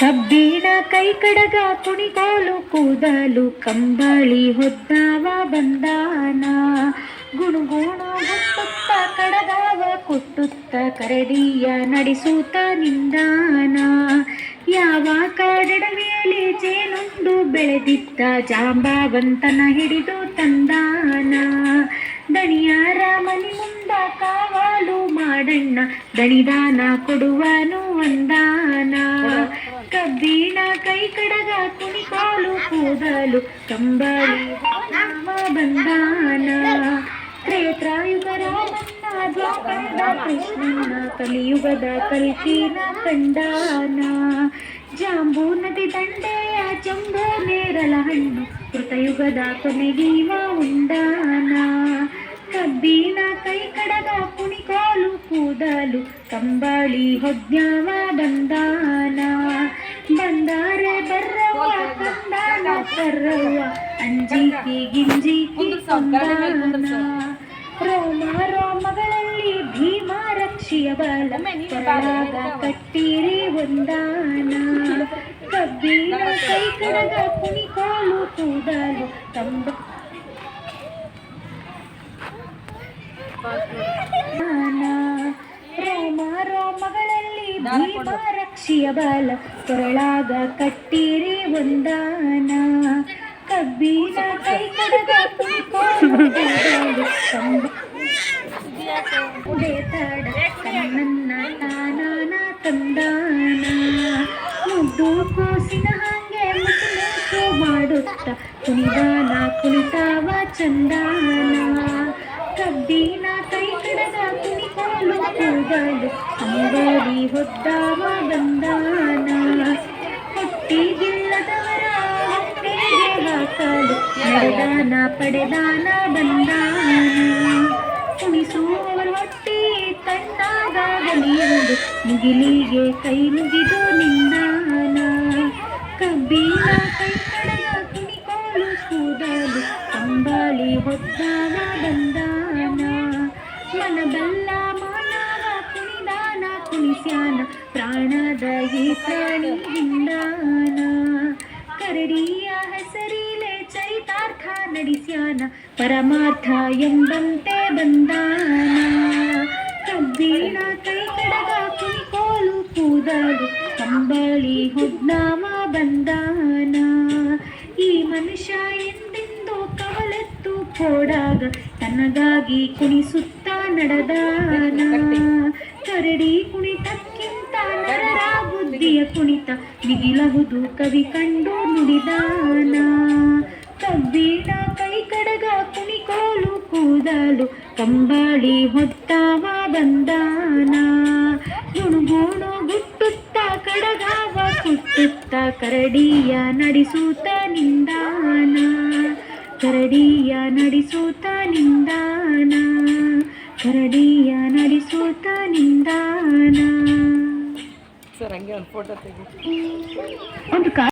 ಕಬ್ಬಿಣ ಕೈ ಕಡಗ ಕುಣಿಗೋಲು ಕೂದಲು ಕಂಬಳಿ ಹೊದ್ದಾವ ಬಂದಾನ. ಗುಣಗುಣ ಹುಟ್ಟುತ್ತ ಕಡಗಾವ ಕುಟ್ಟುತ್ತ ಕರಡಿಯ ನಡೆಸೂತ ನಿಂದಾನ. ಯಾವ ಕಾಡಡವಿಯಲ್ಲಿ ಜೇನುಂಡು ಬೆಳೆದಿದ್ದ ಜಾಂಬಾವಂತನ ಹಿಡಿದು ತಂದಾನ. ದಣಿಯಾರ ಮನಿ ಮುಂದ ಕಾವಾಲು ಮಾಡಣ್ಣ, ದಣಿದಾನ ಕೊಡುವನು ಒಂದಾನ ಕಬ್ಬಿಣ ಕೈ ಕಡಗ ಕುಣಿಕಾಲು ಕೂದಲು ಕಂಬಳಿ ನಮ್ಮ ಬಂದಾನ ತ್ರೇತಾಯುಗ ರಾಮನ್ನ ದ್ವಾಪರದ ಕೃಷ್ಣನ ಕಲಿಯುಗದ ಕಲ್ಕಿನ ಕಂಡಾನ ಜಾಂಬೂ ನದಿ ದಂಡೆಯ ಚಂಬು ನೇರಳ ಹಣ್ಣು ಕೃತಯುಗದ ಕೊನೆಗೀವ ಉಂಡಾನ ಕಬ್ಬಿನ ಕೈ ಕಡಗ ಕುಣಿಕಾಲು ಕೂದಲು ಕಂಬಳಿ ಹೊದ್ಯಾವ ಬಂದಾನ ಬಂದಾರೆ ಬರ್ರವ್ವ ಕಂದಾನ ಬರ್ರವ್ವ. ಅಂಜಿಕೆ ಗಿಂಜಿಕೆ ಕೊಂದಾನ ರೋಮ ರೋಮಗಳಲ್ಲಿ ಭೀಮ ರಕ್ಷಿಯ ಬಲ ಪರಾಗ ಕಟ್ಟಿರಿ ಒಂದಾನ ಕಬ್ಬಿನ ಕೈ ಕಡಗ ಕುಣಿಕಾಲು ಕೂದಲು ತಂಬ. ರೋಮ ರೋಮಗಳಲ್ಲಿ ಭೀಮ ರಕ್ಷಿಯ ಬಾಲ ಕೊರಳಾಗ ಕಟ್ಟಿರಿ ಒಂದಾನ ಕಬ್ಬಿನ ಕೈ ಕಣ್ಣನ್ನ ತಾನಾನ ತಂದಾನ. ಮುದ್ದು ಕೂಸಿನ ಹಾಗೆ ಮುಸು ಮಾಡುತ್ತ ಕುಣಿದಾನ, ಕುಣಿತಾವ ಚಂದಾನ. ಕಬ್ಬಿನ ಕೈ ಕಡದ ಕುಣಿಕಾಲು ಕೂದಲು ಅಂಗಡಿ ಹೊದ್ದಾವ ಬಂದಾನ ಹೊಟ್ಟಿಗಿಲ್ಲದವರ ಹೊಟ್ಟೆಗೆ ಹಾಕಲು ನಡೆದಾನ ಪಡೆದಾನ ಬಂದಾನ ಕುಣಿಸುವವರ ಹೊಟ್ಟಿ ತಣ್ಣಗಾಗಲಿಯುವುದು ಮುಗಿಲಿಗೆ ಕೈ ಮುಗಿದು ನಿಂದಾನ ಕಬ್ಬಿನ ಕೈ ಕಡಗ ಕುಣಿಕೋಲು ಕೂದಲು ಕಂಬಳಿ ಹೊದ್ದಾನ ಬಂದಾನ ಮನಬಲ್ಲ ಮಾನವ ಕುಣಿದಾನ ಕುಣಿಸ್ಯಾನ ಪ್ರಾಣದ ಈ ಪ್ರಾಣಿ ಹಿಂದಾನ ಕರಡಿಯ ಹೆಸರಿಲೆ ಚರಿತಾರ್ಥ ನಡೆಸ್ಯಾನ, ಪರಮಾರ್ಥ ಎಂಬಂತೆ ಬಂದಾನ. ಕಬ್ಬಿಣ ಕೈ ಕಡಗ ಕುಣಿಕೋಲು ಕೂದಲು, ಕಂಬಳಿ ಹುದ್ನಾಮ ಬಂದಾನ. ಈ ಮನುಷ್ಯ ಎಂದೆಂದು ಕವಲೆತ್ತು ಕೋಡಾಗ, ತನಗಾಗಿ ಕುಣಿಸುತ್ತ ನಡೆದಾನ. ಕರಡಿ ಕುಣಿತಕ್ಕಿಂತ ನರರ ಬುದ್ಧಿಯ ಕುಣಿತ. ಮಿಗಿಲಹುದು ಕವಿ ಕಂಡು ನುಡಿದಾನ. ಕಬ್ಬಿಣ ಕೈ ಕಡಗ ಕುಣಿಕೋಲು ಕೂದಲು. ಕಂಬಾಳಿ ಹೊತ್ತಾವ ಬಂದಾನ. ಗುಣುಗುಣು ಗುಟ್ಟುತ್ತ ಕಡಗಾವ ಕುಟ್ಟುತ್ತ ಕರಡಿಯ ನಡೆಸೂತ ನಿಂದಾನ. ಕರಡಿಯ ನಡೆಸೂತ ನಿಂದಾನ. ಕರಡಿಯ ನಡೆಸೂತ ನಿಂದಾನ. ಸರ್ ಹಂಗೆ ಒಂದು ಫೋಟೋ ತೆಗಿ ಒಂದು ಕಾರ್